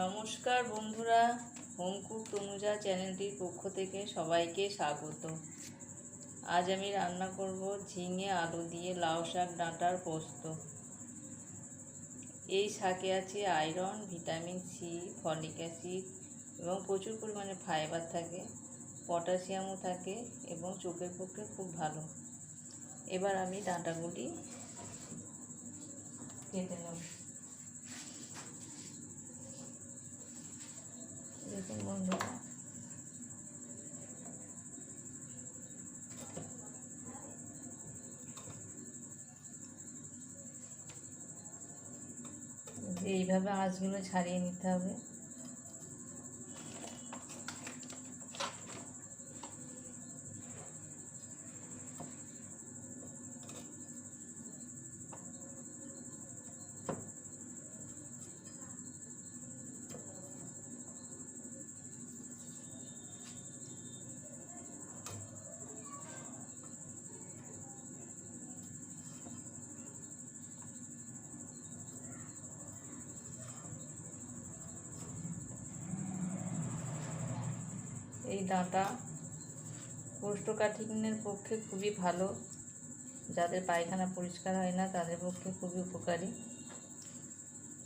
নমস্কার বন্ধুরা, হোমকুক তনুজা চ্যানেলটির পক্ষ থেকে সবাইকে স্বাগত। আজ আমি রান্না করব ঝিঙে আলু দিয়ে লাউ শাক ডাঁটার পোস্ত। এই শাকে আছে iron, vitamin C, folic acid এবং প্রচুর পরিমাণে ফাইবার থাকে, পটাশিয়ামও থাকে এবং চোখের পক্ষে খুব ভালো। এবার আমি ডাঁটাগুলি কেটে নেব। দেখুন বন্ধুরা এইভাবে আঁচগুলো ছাড়িয়ে নিতে হবে। এই ডাঁটা কোষ্ঠকাঠিন্যের পক্ষে খুবই ভালো। যাদের পায়খানা পরিষ্কার হয় না, তাদের পক্ষে খুবই উপকারী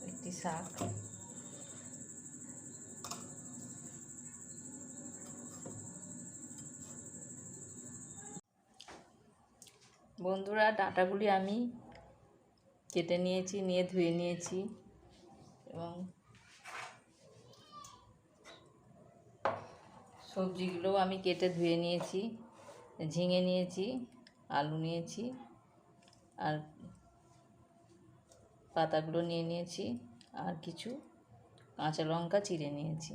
একটি শাক। বন্ধুরা, ডাঁটাগুলি আমি কেটে নিয়েছি, নিয়ে ধুয়ে নিয়েছি এবং সবজিগুলোও আমি কেটে ধুয়ে নিয়েছি, ঝিঙে নিয়েছি, আলু নিয়েছি আর পাতাগুলো নিয়ে নিয়েছি আর কিছু কাঁচা লঙ্কা চিড়ে নিয়েছি।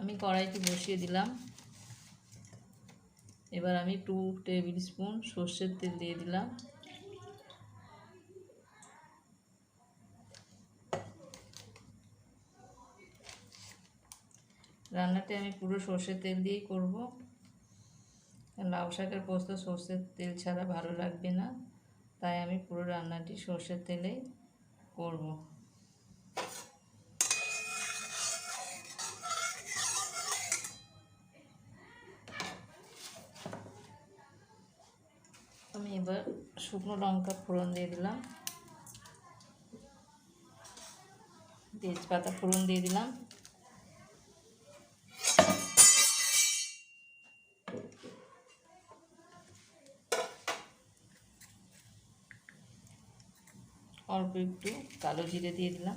আমি কড়াইটি বসিয়ে দিলাম। এবার আমি টু টেবিল স্পুন সর্ষের তেল দিয়ে দিলাম। রান্নাটা আমি পুরো সর্ষের তেল দিয়েই করব। লাউ শাকের পোস্ত সর্ষের তেল ছাড়া ভালো লাগবে না। তাই আমি পুরো রান্নাটি সর্ষের তেলেই করব। আমি এবার শুকনো লঙ্কা ফোড়ন দিয়ে দিলাম। তেজপাতা ফোড়ন দিয়ে দিলাম। অল্প একটু কালো জিরে দিয়ে দিলাম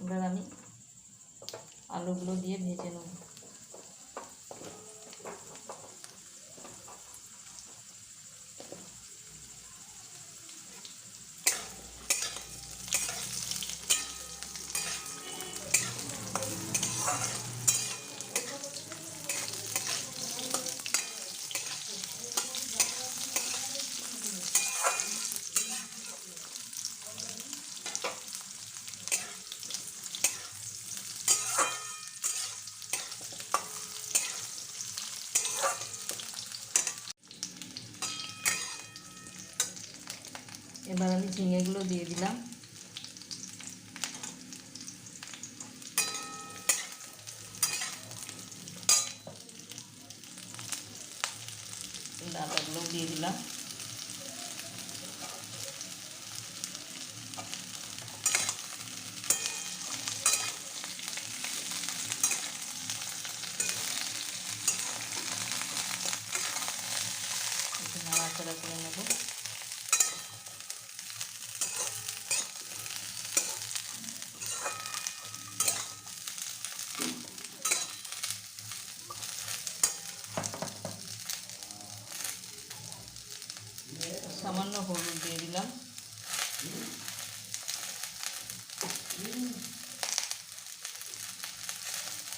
এবার আমি আলুগুলো দিয়ে ভেজে নেব এবার আমি ঝিঙেগুলো দিয়ে দিলাম। ডাটাগুলো দিয়ে দিলাম।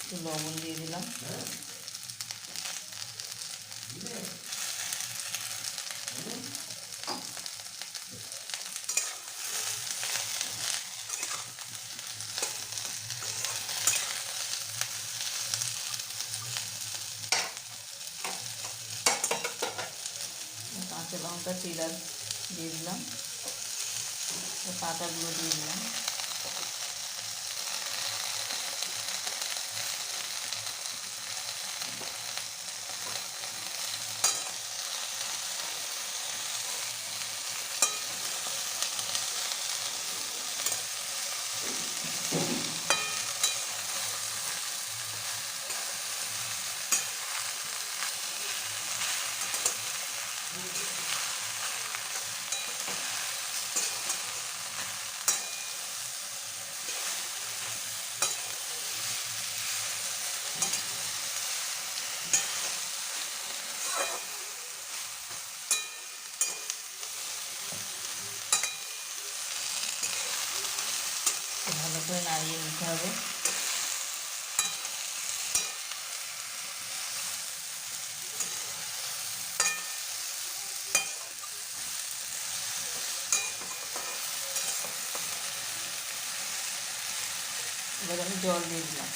একটু লবণ দিয়ে দিলাম। কাঁচা লঙ্কা চিরা দিয়ে দিলাম। পাতাগুলো দিয়ে দিলাম। ভালো করে নাড়িয়ে নিতে হবে। জল দিয়ে দিলাম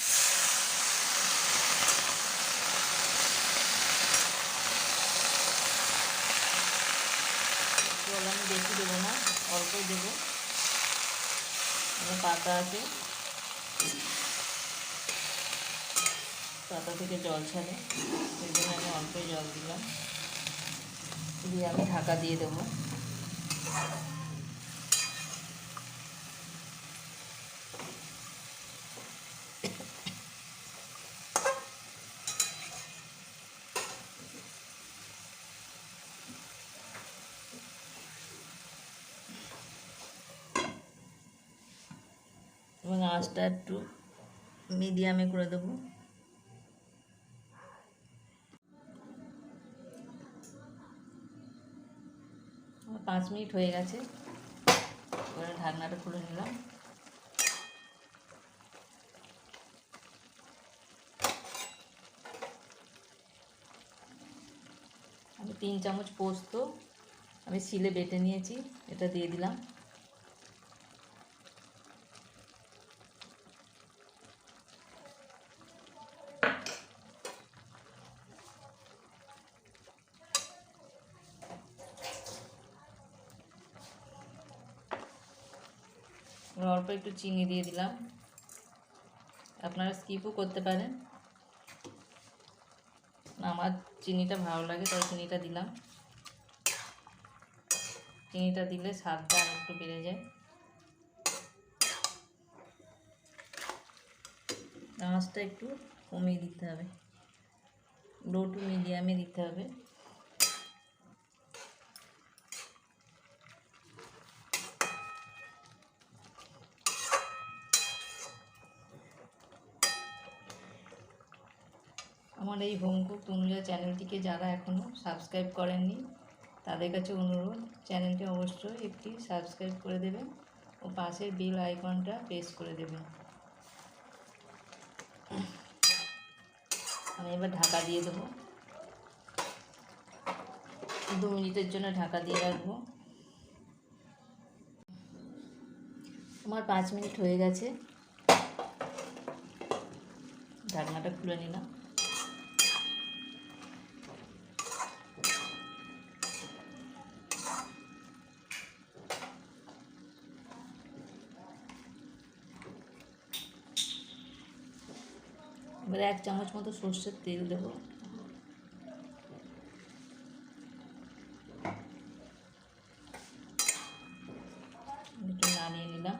জল আমি বেশি দেবো না অল্পই দেবো। পাতা আছে। পাতা থেকে জল ছাড়ে। সেই জন্য আমি অল্পই জল দিলাম। দিয়ে আমি ঢাকা দিয়ে দেবো এবং আঁচটা একটু মিডিয়ামে করে দেবো। পাঁচ মিনিট হয়ে গেছে। এবারে ঢাকনাটা খুলে নিলাম। আমি তিন চামচ পোস্ত আমি শিলে বেটে নিয়েছি, এটা দিয়ে দিলাম। অল্প একটু চিনি দিয়ে দিলাম। আপনারা স্কিপও করতে পারেন। আমার চিনিটা ভালো লাগে, তাই চিনিটা দিলাম। চিনিটা দিলে স্বাদটা একটু বেড়ে যায়। আঁচটা একটু কমিয়ে দিতে হবে। লো টু মিডিয়ামে দিতে হবে। আমার এই হোমকুক তনুজা চ্যানেলটিকে যারা এখনও সাবস্ক্রাইব করেননি, তাদের কাছে অনুরোধ, চ্যানেলটি অবশ্যই একটি সাবস্ক্রাইব করে দেবেন ও পাশের বেল আইকনটা প্রেস করে দেবেন। আমি এবার ঢাকা দিয়ে দেবো। দু মিনিটের জন্য ঢাকা দিয়ে রাখব। আমার পাঁচ মিনিট হয়ে গেছে। ঢাকনাটা খুলে নিলাম। এবারে এক চামচ মতো সর্ষের তেল দেবো। একটু নিলাম।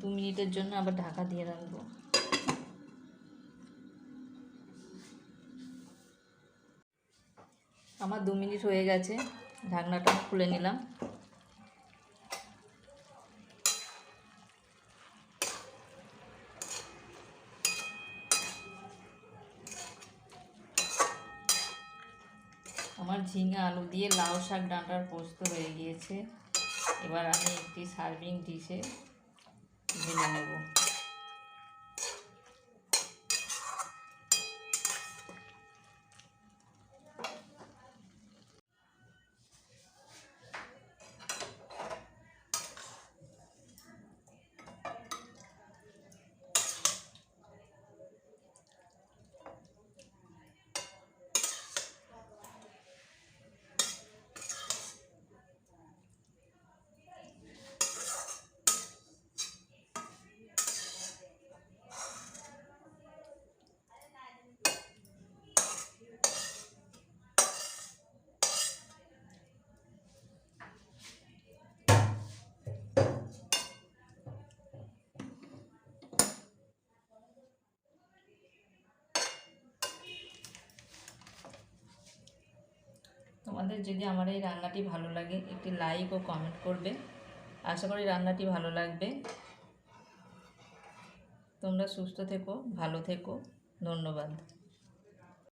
দু মিনিটের জন্য আবার ঢাকা দিয়ে রাখব। আমার দু মিনিট হয়ে গেছে। ঢাকনাটা খুলে নিলাম। আমার ঝিঙে আলু দিয়ে লাউ শাক ডাঁটার পোস্ত হয়ে গিয়েছে। এবার আমি একটি সার্ভিং ডিশে ঢেলে নেব। তোমাদের যদি আমার এই রান্নাটি ভালো লাগে, একটি লাইক ও কমেন্ট করবে। আশা করি রান্নাটি ভালো লাগবে। তোমরা সুস্থ থেকো, ভালো থেকো। ধন্যবাদ।